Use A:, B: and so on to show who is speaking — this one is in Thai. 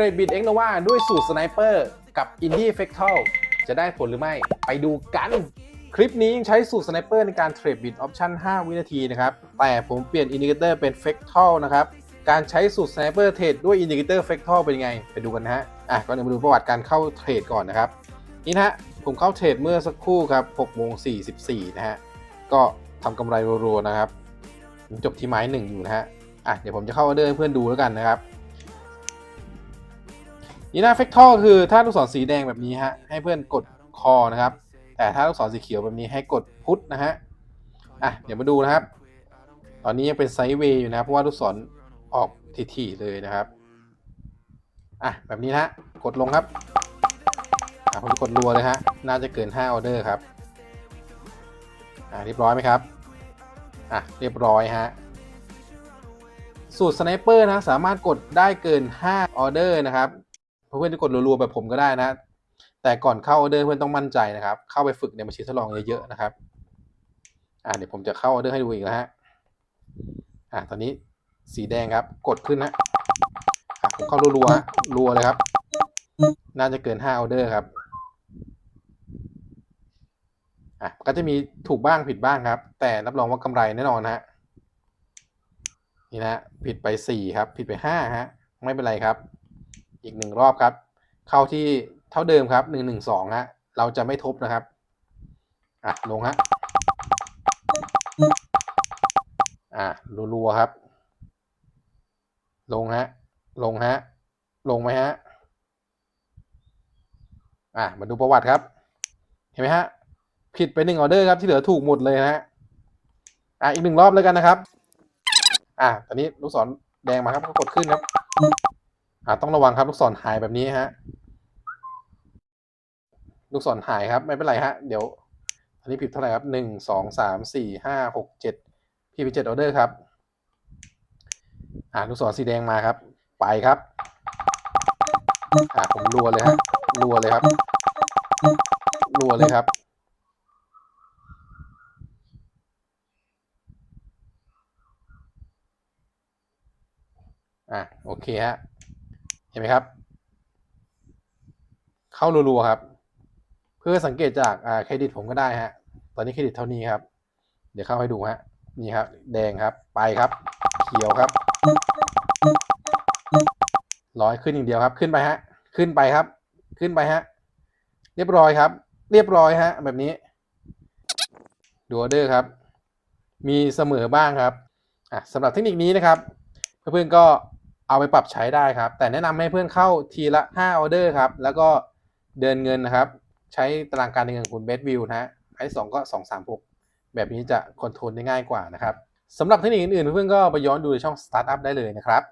A: รดบิดเอ็กโนวาด้วยสูตรสไนเปอร์กับอินดี้เฟกทัลจะได้ผลหรือไม่ไปดูกัน คลิปนี้ยังใช้สูตรสไนเปอร์ในการเทรดบิดออปชั่น5 วินาทีนะครับ แต่ผมเปลี่ยนอินดิเคเตอร์เป็นเฟกทัลนะครับ การใช้สูตรสไนเปอร์เทรดด้วยอินดิเคเตอร์เฟกทัลเป็นยังไง ไปดูกันนะฮะ อะก่อนอื่นมาดูประวัติการเข้าเทรดก่อนนะครับ นี่นะฮะ ผมเข้าเทรดเมื่อสักครู่ครับ6โมง44 นะฮะ ก็ทำกำไรรัวๆนะครับผมจบที่ไม้หนึ่งอยู่นะฮะ อะเดี๋ยวผมจะเข้าออเดอร์ให้เพื่อนดูแล้วกันนะครับ นี่นะเฟกทอลคือถ้าลูกศรสีแดงแบบนี้ฮะให้เพื่อนกดคอนะครับ แต่ถ้าลูกศรสีเขียวแบบนี้ให้กดพุทนะฮะอะเดี๋ยวมาดูนะครับ ตอนนี้ยังเป็นไซด์เวย์อยู่นะครับเพราะว่าลูกศรออกถี่ๆเลยนะครับอะแบบนี้นะฮะกดลงครับอะผมกดรัวเลยฮะน่าจะเกิน5ออเดอร์ครับอะเรียบร้อยไหมครับอะเรียบร้อยฮะสูตรสไนเปอร์นะสามารถกดได้เกิน 5 ออเดอร์นะครับ เพื่อนๆจะกดรัวๆแบบผมก็ได้นะ แต่ก่อนเข้าออเดอร์เพื่อนต้องมั่นใจนะครับ เข้าไปฝึกในบัญชีทดลองเยอะๆนะครับ อ่าเดี๋ยวผมจะเข้าออเดอร์ให้ดูอีกนะฮะ อ่าตอนนี้สีแดงครับ กดขึ้นนะอะผมเข้ารัวๆรัวเลยครับ น่าจะเกิน5ออเดอร์ครับ อะก็จะมีถูกบ้างผิดบ้างครับ แต่รับรองว่ากำไรแน่นอนนะฮะนี่นะผิดไป4ครับ ผิดไป5ฮะ ไม่เป็นไรครับ อีกหนึ่งรอบครับ เข้าที่เท่าเดิมครับ1 1 2ฮะ เราจะไม่ทบนะครับ อะ ลงฮะ อะรัวๆครับ ลงฮะ ลงฮะ ลงไหมฮะ อะ มาดูประวัติครับ เห็นไหมฮะ ผิดไปหนึ่งออเดอร์ครับ ที่เหลือถูกหมดเลยนะฮะ อะ อีกหนึ่งรอบแล้วกันนะครับ อะ ตอนนี้ลูกศรแดงมาครับก็กดขึ้นครับ อะต้องระวังครับ ลูกศรหายแบบนี้ฮะ ลูกศรหายครับ ไม่เป็นไรฮะ เดี๋ยว อันนี้ผิดเท่าไหร่ครับหนึ่งสองสามสี่ห้าหกเจ็ดพี่ไปเจ็ดออเดอร์ครับอะลูกศรสีแดงมาครับ ไปครับอะผมรัวเลยฮะรัวเลยครับรัวเลยครับอะโอเคฮะ ห็นไหมครับ เข้ารัวๆครับ เพื่อสังเกตจากเครดิตผมก็ได้ฮะ ตอนนี้เครดิตเท่านี้ครับ เดี๋ยวเข้าให้ดูฮะ นี่ครับ แดงครับ ไปครับ เขียวครับ ร้อยขึ้นอย่างเดียวครับ ขึ้นไปฮะ ขึ้นไปครับ ขึ้นไปฮะ เรียบร้อยครับ เรียบร้อยฮะ แบบนี้ดูออเดอร์ครับ มีเสมอบ้างครับอะสำหรับเทคนิคนี้นะครับ เพื่อนๆก็ เอาไปปรับใช้ได้ครับ แต่แนะนำให้เพื่อนเข้าทีละ5ออเดอร์ครับ แล้วก็เดินเงินนะครับ ใช้ตารางการเดินเงินของคุณเบสวิวนะฮะไอ้สองก็ 2 3 6 แบบนี้จะคอนโทรลได้ง่ายกว่านะครับสำหรับเทคนิคอื่นๆ เพื่อนๆก็ไปย้อนดูในช่อง Startup ได้เลยนะครับ